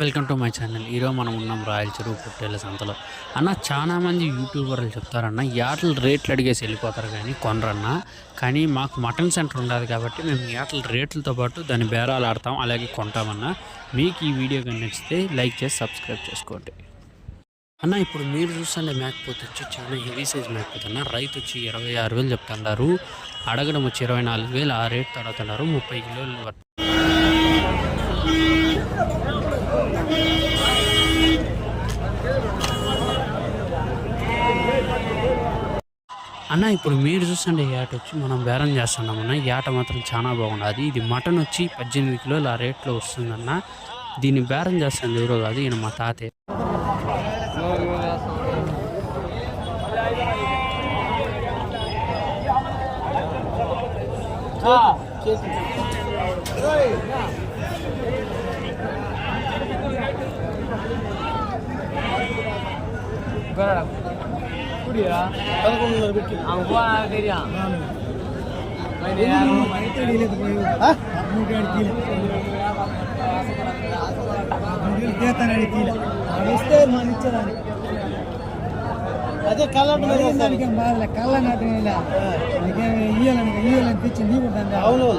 Welcome to my channel. ఈరోజు మనం ఉన్నాం రాయల చెరువు పుట్టేళ్ళ సంతలో. అన్న చాలా మంది యూట్యూబర్లు చెప్తారన్న యాటల రేట్లు అడిగేసి వెళ్ళిపోతారు కానీ కొనరన్న. కానీ మాకు మటన్ సెంటర్ ఉండదు కాబట్టి మేము యాటల రేట్లతో పాటు దాని బేరాలు ఆడతాం అలాగే కొంటామన్న. మీకు ఈ వీడియో కానీ నచ్చితే లైక్ చేసి సబ్స్క్రైబ్ చేసుకోండి. అన్న ఇప్పుడు మీరు చూస్తుండే మేకపోతే వచ్చి చాలా హెవీ సైజ్ మేకపోతే అన్న. రైతు వచ్చి ఇరవై ఆరు వేలు చెప్తున్నారు. అడగడం వచ్చి ఇరవై నాలుగు వేలు ఆ రేట్ అడుగుతున్నారు ముప్పై కిలోలు వరకు. అన్న ఇప్పుడు మీరు చూసండి యాట వచ్చి మనం బేరం చేస్తున్నాం అన్న. యాట మాత్రం చాలా బాగుండదు ఇది మటన్ వచ్చి పద్దెనిమిది కిలోలు ఆ రేట్లో వస్తుందన్న. దీన్ని బేరం చేస్తుంది ఎవరో కాదు ఈయన మా తాతే అదే కళ్ళ దానికి బాధలే కళ్ళ నాటి ఇయ్యాలని ఇయ్యాలనిపించి నీకు అవును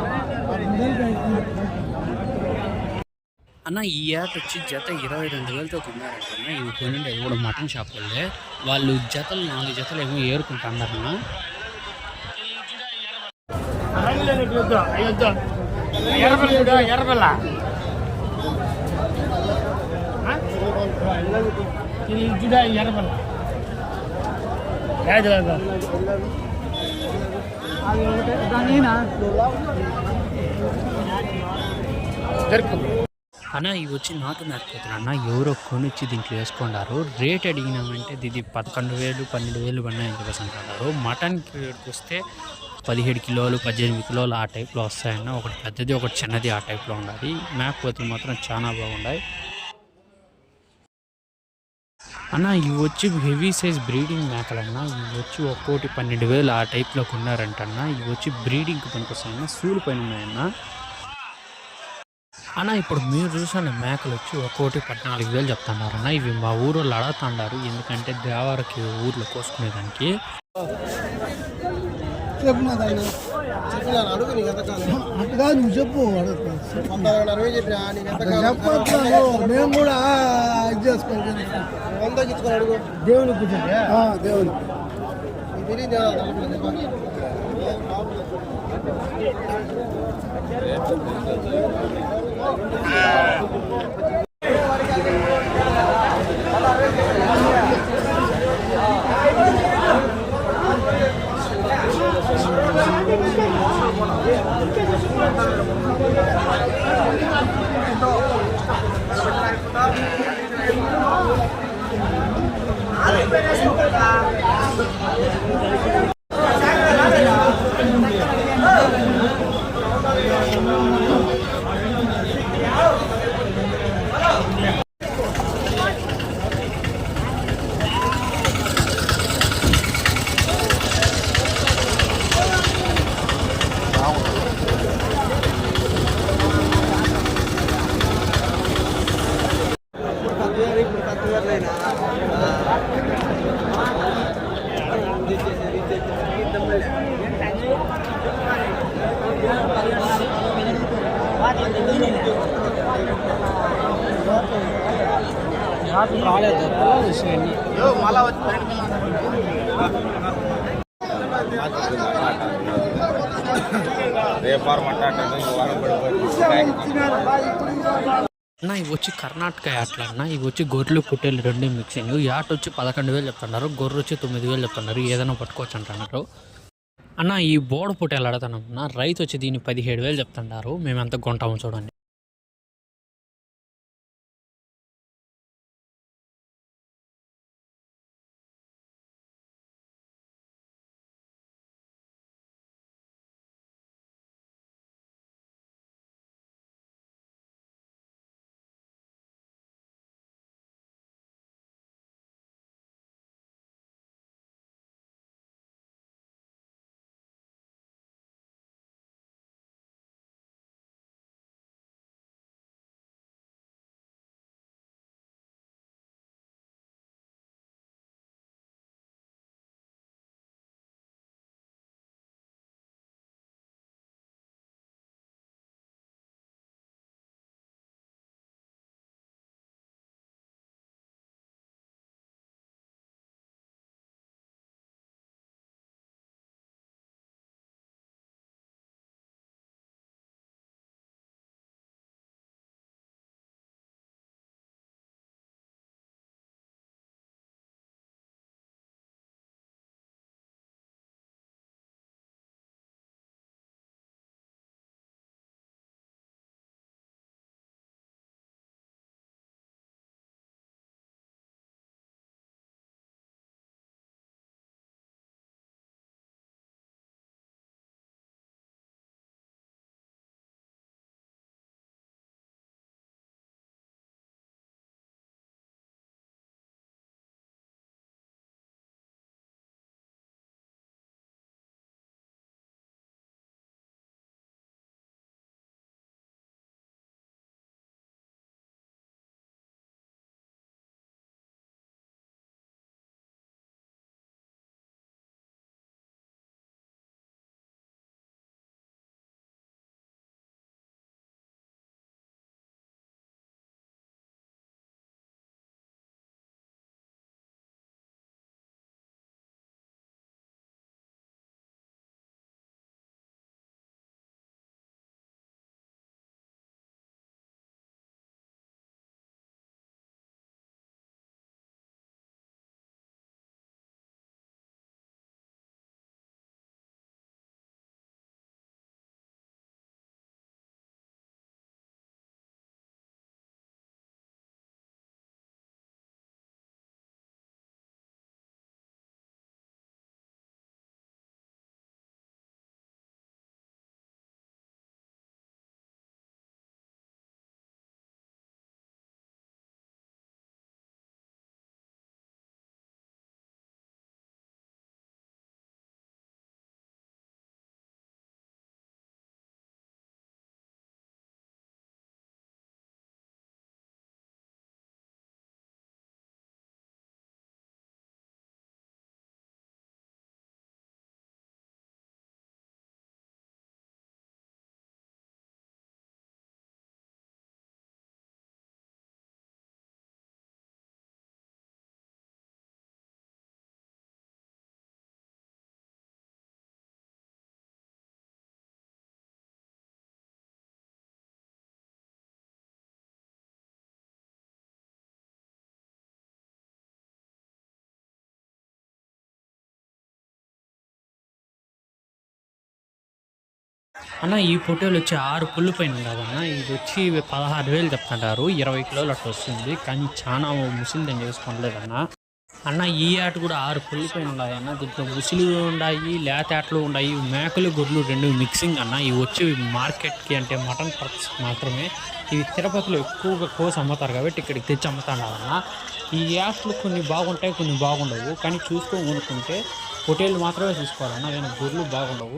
అన్న ఈ యాట వచ్చి జత ఇరవై రెండు వేలతో కొన్నారంటున్నా ఇవి కొనిండే కూడా మటన్ షాప్ వాళ్ళే వాళ్ళు జతలు నాలుగు జతలు ఏమో ఏరుకుంటున్నారన్న ఎర్రబెల్ల ఇది జుడా ఎర్రబెల్ల జరుపు అన్న ఇవి వచ్చి నాటు మేకపోతున్నా అన్న ఎవరో కొనిచ్చి దీంట్లో వేసుకున్నారు రేట్ అడిగినామంటే ఇది పదకొండు వేలు పన్నెండు వేలు పడినాయని చెప్పేసి అంటున్నారు. మటన్ రేట్కి వస్తే పదిహేడు కిలోలు పద్దెనిమిది కిలోలు ఆ టైప్లో వస్తాయన్న ఒకటి పెద్దది ఒకటి చిన్నది ఆ టైప్లో ఉండాలి. మేకపోతులు మాత్రం చాలా బాగున్నాయి అన్న ఇవి వచ్చి హెవీ సైజ్ బ్రీడింగ్ మేకలన్న ఇవి వచ్చి ఒక్కోటి పన్నెండు వేలు ఆ టైప్లో కొన్నారంటన్న ఇవి వచ్చి బ్రీడింగ్కి పనికొస్తాయన్న సూలు పైన ఉన్నాయన్నా అన్న ఇప్పుడు మీరు చూసిన మేకలు వచ్చి ఒక్కోటి పద్నాలుగు వేలు చెప్తున్నారన్న ఇవి మా ఊరు అడుగుతున్నారు. ఎందుకంటే దేవరకి ఊర్లో కోసుకునేదానికి. చెప్పు నా దాన్ని అటు కాదు నువ్వు చెప్పు చెప్పచ్చు మేము కూడా ఇది చేసుకోవాలి దేవుని અત્યારે Obrigado. అన్న ఇవి వచ్చి కర్ణాటక యాట్లు అన్న. ఇవి వచ్చి గొర్రెలు పుట్టేలు రెండు మిక్సింగ్ యాట్ వచ్చి పదకొండు వేలు చెప్తున్నారు. గొర్రె వచ్చి తొమ్మిది వేలు చెప్తున్నారు. ఏదైనా పట్టుకోవచ్చు అంటున్నారు. అన్న ఈ బోడ పుట్టేలు అడుగుతానన్న రైతు వచ్చి దీన్ని పదిహేడు వేలు చెప్తున్నారు. మేము ఎంత కొంటాము చూడండి. అన్న ఈ ఫోటోలు వచ్చి ఆరు పుల్లు పైన ఉండదన్న ఇది వచ్చి పదహారు వేలు చెప్తుంటారు. ఇరవై కిలోలు అట్లా వస్తుంది. కానీ చాలా ముసిలిదని చేసుకోలేదన్న అన్న ఈ ఆట కూడా ఆరు పుల్లు పైన ఉన్నాయి అన్న దీంట్లో ముసిలి ఉన్నాయి లేత ఆటలు ఉన్నాయి మేకలు గొర్రెలు రెండు మిక్సింగ్ అన్న. ఇవి వచ్చి మార్కెట్కి అంటే మటన్ పర్పస్ మాత్రమే ఇవి తిరుపతిలో ఎక్కువగా కోసి అమ్ముతారు కాబట్టి ఇక్కడికి తెచ్చి అమ్ముతున్నారు ఈ యాప్లు కొన్ని బాగుంటాయి కొన్ని బాగుండవు. కానీ చూసుకొని కొనుక్కుంటే హోటల్ మాత్రమే చూసుకోవాలన్నా. కానీ గొర్రెలు బాగుండవు.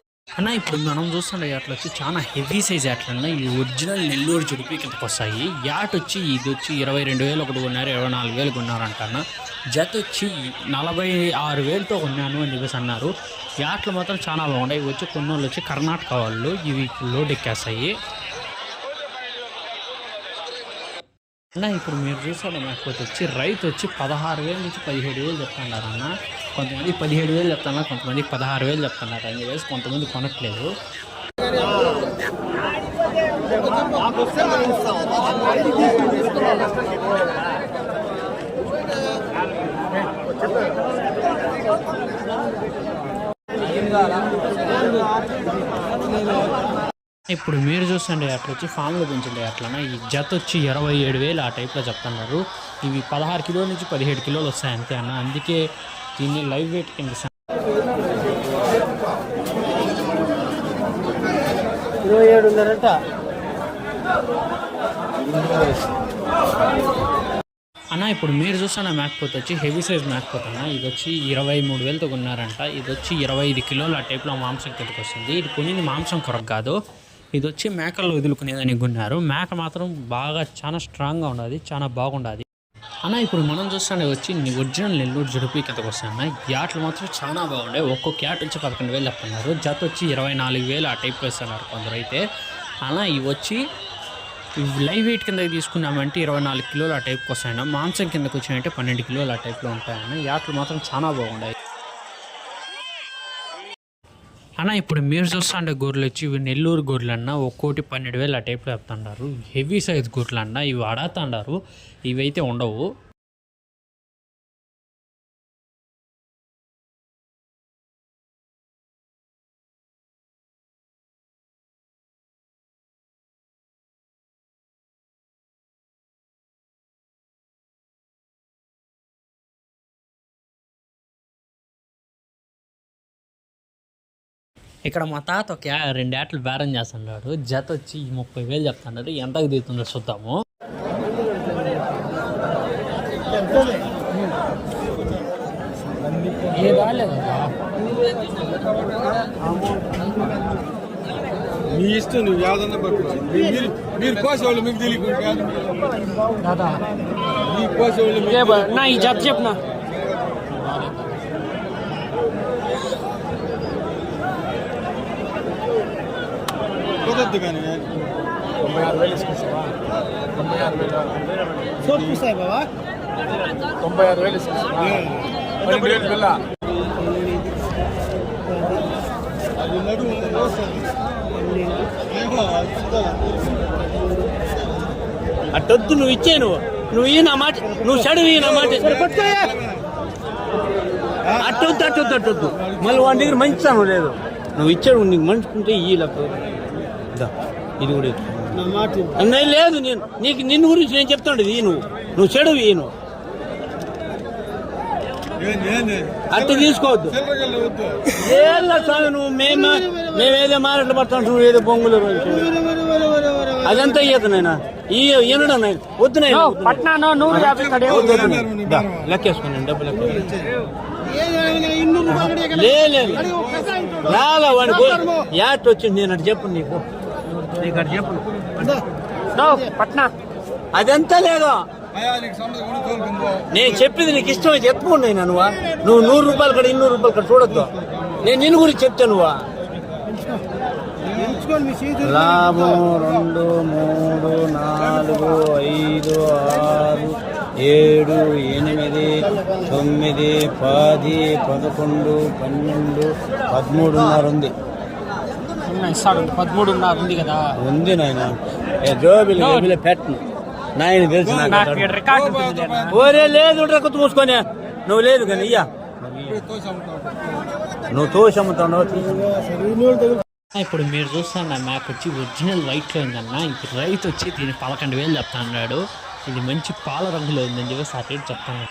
అన్న ఇప్పుడు మనం చూస్తుండే యాట్లు వచ్చి చాలా హెవీ సైజ్ యాట్లు అన్న ఈ ఒరిజినల్ నెల్లూరు జుడిపి కిందకు వస్తాయి. యాట్ వచ్చి ఇది వచ్చి ఇరవై రెండు వేలు ఒకటి కొన్నారు ఇరవై నాలుగు వేలు కొన్నారంట అన్న. జత వచ్చి నలభై ఆరు వేలతో కొన్నాను అని చెప్పేసి అన్నారు. యాట్లు మాత్రం చాలా బాగున్నాయి. ఇవి వచ్చి కొన్ని వచ్చి కర్ణాటక వాళ్ళు ఇవి లోడ్ ఎక్కేస్తాయి. అన్న ఇప్పుడు మీరు చూసారు నాకు వచ్చి రైతు వచ్చి పదహారు వేలు నుంచి పదిహేడు వేలు చెప్తున్నారు అన్న. కొంతమంది పదిహేడు వేలు చెప్తున్నారు కొంతమంది పదహారు వేలు చెప్తున్నారు. అని చెప్పేసి కొంతమంది కొనట్లేదు. ఇప్పుడు మీరు చూస్తుండే అట్లా వచ్చి ఫామ్లో పెంచండి. అట్లనా? ఈ జత వచ్చి ఇరవై ఏడు వేలు ఆ టైప్లో చెప్తున్నారు. ఇవి పదహారు కిలోల నుంచి పదిహేడు కిలోలు వస్తాయి అంతే అన్న. అందుకే దీన్ని లైవ్ వెయిట్ కింద ఇరవై ఏడున్నరంట అన్న ఇప్పుడు మీరు చూస్తున్న మ్యాక్పోత్ వచ్చి హెవీ సైజ్ మ్యాక్పోత్ అన్న. ఇది వచ్చి ఇరవై మూడు వేలతో కొన్నారంట ఇది వచ్చి ఇరవై ఐదు కిలోల ఆ టైప్లో మాంసం కిందకి వస్తుంది ఇది కొనింది మాంసం కొరకు కాదు. ఇది వచ్చి మేకలు వదులుకునేదని గున్నారు. మేక మాత్రం బాగా చాలా స్ట్రాంగ్గా ఉండదు చాలా బాగుండదు. అన్న ఇప్పుడు మనం చూస్తానే వచ్చి ఒరిజినల్ నెల్లూరు జుడిపి కిందకు వస్తాయన్న యాట్లు మాత్రం చాలా బాగుండే ఒక్కొక్క యాట్ వచ్చి పదకొండు వేలు చెప్తున్నారు. జత వచ్చి ఇరవై నాలుగు వేలు ఆ టైప్ వేస్తున్నారు కొందరు అయితే. అలా ఇవి వచ్చి లైవ్ వెయిట్ కిందకి తీసుకున్నామంటే ఇరవై నాలుగు కిలోలు ఆ టైప్కి వస్తాయన్న. మాంసం కిందకు వచ్చాయంటే పన్నెండు కిలోలు ఆ టైప్లో ఉంటాయన్న. యాట్లు మాత్రం చాలా బాగుండాయి. అన్న ఇప్పుడు మీరు చూస్తుండే గొర్రెలు వచ్చి ఇవి నెల్లూరు గొర్రెలు అన్న ఒక్కోటి పన్నెండు వేలు ఆ టైప్లో చెప్తుంటారు హెవీ సైజ్ గొర్రెలు అన్న ఇవి అడాతండారు. ఇవైతే ఉండవు. ఇక్కడ మా తాత ఒక రెండు ఏటలు బేరం చేస్తున్నాడు. జత వచ్చి ముప్పై వేలు చెప్తున్నాడు. ఎంతకు దిగుతుందో చూద్దాము. మీ ఇష్టం నువ్వు యాదన్న మీరు మీరు కోసేవాళ్ళు మీకు తెలియకుండా కోసేవాళ్ళు నా ఈ జత చెప్పిన? కుదరద్దు కానీ. సోప్ చూస్తాయి బాబా? తొంభై ఆరు వేలు పన్నెండు వేలు పిల్ల? అది. అట్టొద్దు నువ్వు ఇచ్చే నువ్వు. నువ్వు ఈ నా మాట నువ్వు చదువు ఈ నా మాట. అట్టొద్దు అట్టొద్దు అట్టొద్దు. మళ్ళీ వాడి దగ్గర మంచితనం లేదు. నువ్వు ఇచ్చాడు నీకు మంచుకుంటే ఈ లెక్క ఇదా, ఇది కూడా. అన్నయ్య లేదు నేను నీకు నిన్ను గురించి నేను చెప్తాడు ఈ నువ్వు నువ్వు చెడు ఈ నువ్వు? అట్ట తీసుకోవద్దు. ఏళ్ళ స్వామి నువ్వు మేము మేమేదో మారట్లు పడతాం నువ్వు ఏదో పొంగులు. అదంతా ఈత నాయన. ఈ ఈనడు నాయన. వద్దు లెక్కేసుకున్నాను డబ్బు లెక్క. లేదు. రాలా వాడికి యాట్ వచ్చింది నేను అటు చెప్పు నీకు. చెప్పు. పట్నా. అదంతా లేదు. నేను చెప్పింది నీకు ఇష్టమైతే ఎత్తుకున్నాయి నువ్వా? నువ్వు నూరు రూపాయలు కడ ఇన్నూరు రూపాయలు కడ చూడొద్దు. నేను నిన్ను గురించి చెప్తా నువ్వా? ఎంచుకోండి మీ చేతులు. లాభం రెండు మూడు నాలుగు ఐదు ఆరు ఏడు ఎనిమిది తొమ్మిది పది పదకొండు పన్నెండు పదమూడున్నర ఉంది. ఇస్తాడు. పదమూడున్నర ఉంది కదా. ఉంది నాయన. ఏ జోబిలు జోబిలు పెట్టను. నాయన తెలుసు ఓరే లేదు కొత్త మూసుకొని. నువ్వు లేదు కానీ ఇయ్యా. నువ్వు తోసి అమ్ముతావు ఇప్పుడు మీరు చూస్తున్న మ్యాప్ వచ్చి ఒరిజినల్ వైట్లో ఉందన్న. ఇది రైతు వచ్చి దీని పదకొండు వేలు చెప్తా అన్నాడు. ఇది మంచి పాల రంగులో ఉందని చెప్పేసి ఆ రేట్ చెప్తాను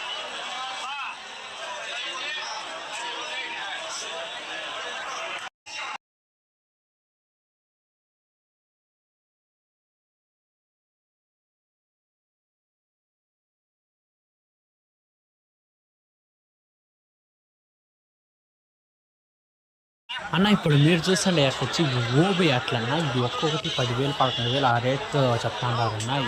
అన్న ఇప్పుడు మీరు చూసండి అక్కడ వచ్చి ఓబీ అట్లన్నా ఇది ఒక్కొక్కటి పదివేలు పదకొండు వేలు ఆ రేట్ చెప్తాను అన్న.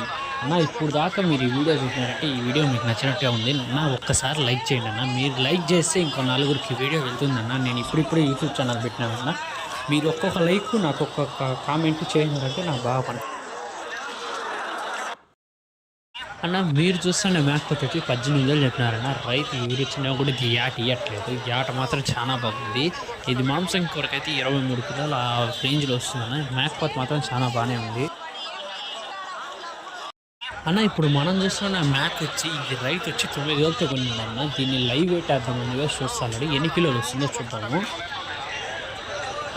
అన్న ఇప్పుడు దాకా మీరు ఈ వీడియో చూసినారంటే ఈ వీడియో మీకు నచ్చినట్టే ఉంది. అన్న ఒక్కసారి లైక్ చేయండి అన్న. మీరు లైక్ చేస్తే ఇంకో నలుగురికి వీడియో వెళ్తుందన్న నేను ఇప్పుడిప్పుడే యూట్యూబ్ ఛానల్ పెట్టినానన్న మీరు ఒక్కొక్క లైక్ నాకు ఒక్కొక్క కామెంట్ చేసినారంటే నాకు బాగా పని. అన్న మీరు చూస్తే మేకపోతే వచ్చి పద్దెనిమిది వేలు చెప్పినారన్న రైతు ఎవరు ఇచ్చినా కూడా ఇది యాట ఇవ్వట్లేదు ఈ ఆట మాత్రం చాలా బాగుంది. ఇది మాంసం కొరకైతే ఇరవై మూడు కిలోలు ఆ రేంజ్లో వస్తుందన్న మేకపోతే మాత్రం చాలా బాగానే ఉంది. అన్న ఇప్పుడు మనం చూస్తున్న మ్యాక్ వచ్చి ఇది రైతు వచ్చి తొమ్మిది వేలతో కొన్నాడన్న దీన్ని లైవ్ వెయిట్ వేద్దాం ముందు వేసి ఎన్ని కిలోలు వస్తుందో చూద్దాము.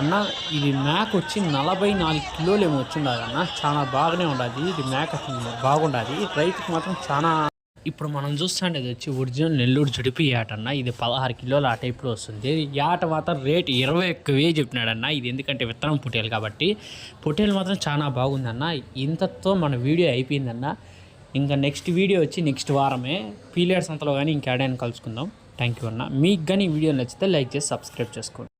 అన్న ఇది మ్యాక్ వచ్చి నలభై నాలుగు కిలోలు ఏమో వచ్చిండదు అన్న. చాలా బాగానే ఉండాలి ఇది మ్యాక్ బాగుండాలి రైతుకు మాత్రం చాలా ఇప్పుడు మనం చూస్తుంటే ఇది వచ్చి ఒరిజినల్ నెల్లూరు జుడిపి యాట అన్న. ఇది పదహారు కిలోల ఆ టైప్లో వస్తుంది. యాట ఆట మాత్రం రేట్ ఇరవై ఒక్కవే చెప్పినాడన్న ఇది ఎందుకంటే విత్తనం పొటేలు కాబట్టి. పొటేలు మాత్రం చాలా బాగుందన్న ఇంతతో మన వీడియో అయిపోయిందన్న ఇంకా నెక్స్ట్ వీడియో వచ్చి నెక్స్ట్ వారమే. పీలియడ్స్ అంతలో కానీ ఇంకేడైనా కలుసుకుందాం. థ్యాంక్ యూ అన్న. మీకు కానీ వీడియో నచ్చితే లైక్ చేసి సబ్స్క్రైబ్ చేసుకోండి.